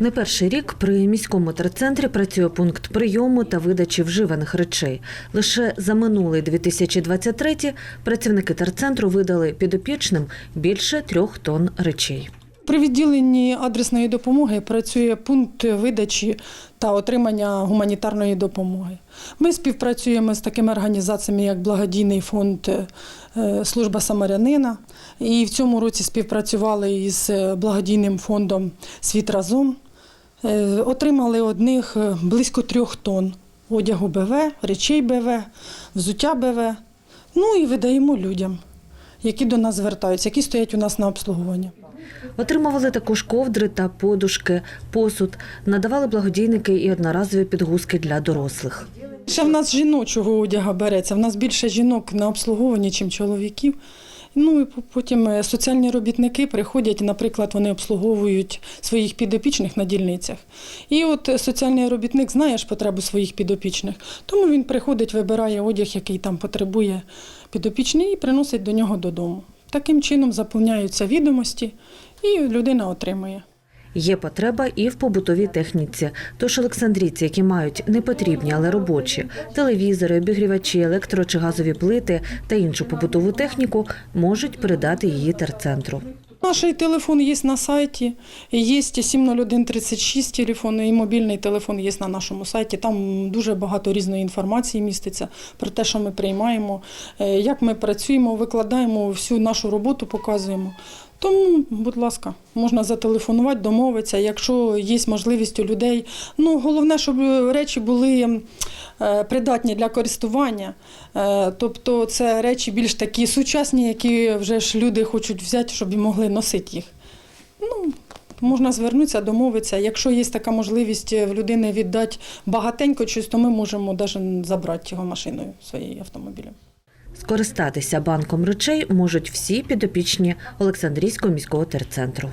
Не перший рік при міському терцентрі працює пункт прийому та видачі вживаних речей. Лише за минулий 2023 працівники терцентру видали підопічним більше трьох тонн речей. При відділенні адресної допомоги працює пункт видачі та отримання гуманітарної допомоги. Ми співпрацюємо з такими організаціями, як благодійний фонд е, Служба Самарянина. І в цьому році співпрацювали із е, благодійним фондом Світ разом. Е, Отримали одних е, близько трьох тонн одягу БВ, речей БВ, взуття БВ. Ну і видаємо людям, які до нас звертаються, які стоять у нас на обслуговуванні. Отримували також ковдри та подушки, посуд, надавали благодійники і одноразові підгузки для дорослих. Ще в нас жіночого одяга береться. В нас більше жінок на обслуговуванні, ніж чоловіків. Ну і потім е, соціальні робітники приходять, наприклад, вони обслуговують своїх підопічних на дільницях. І от е, соціальний робітник знає ж потребу своїх підопічних, тому він приходить, вибирає одяг, який там потребує підопічний, і приносить до нього додому. Таким чином заповняються відомості, і людина отримує. Є потреба і в побутовій техніці. Тож олександрійці, які мають непотрібні, але робочі телевізори, обігрівачі, електро чи газові плити та іншу побутову техніку, можуть передати її терцентру. Наш телефон є на сайті, є 70136 телефон, і мобільний телефон є на нашому сайті. Там дуже багато різної інформації міститься про те, що ми приймаємо, е, як ми працюємо, викладаємо всю нашу роботу, показуємо. Тому, будь ласка, можна зателефонувати, домовитися, якщо є можливість у людей. Ну, головне, щоб речі були е, придатні для користування. Е, Тобто це речі більш такі сучасні, які вже ж люди хочуть взяти, щоб і могли носити їх. Ну, можна звернутися, домовитися. Якщо є така можливість в людини віддати багатенько щось, то ми можемо навіть забрати його машиною своєю автомобілем. Скористатися банком речей можуть всі підопічні Олександрійського міського терцентру.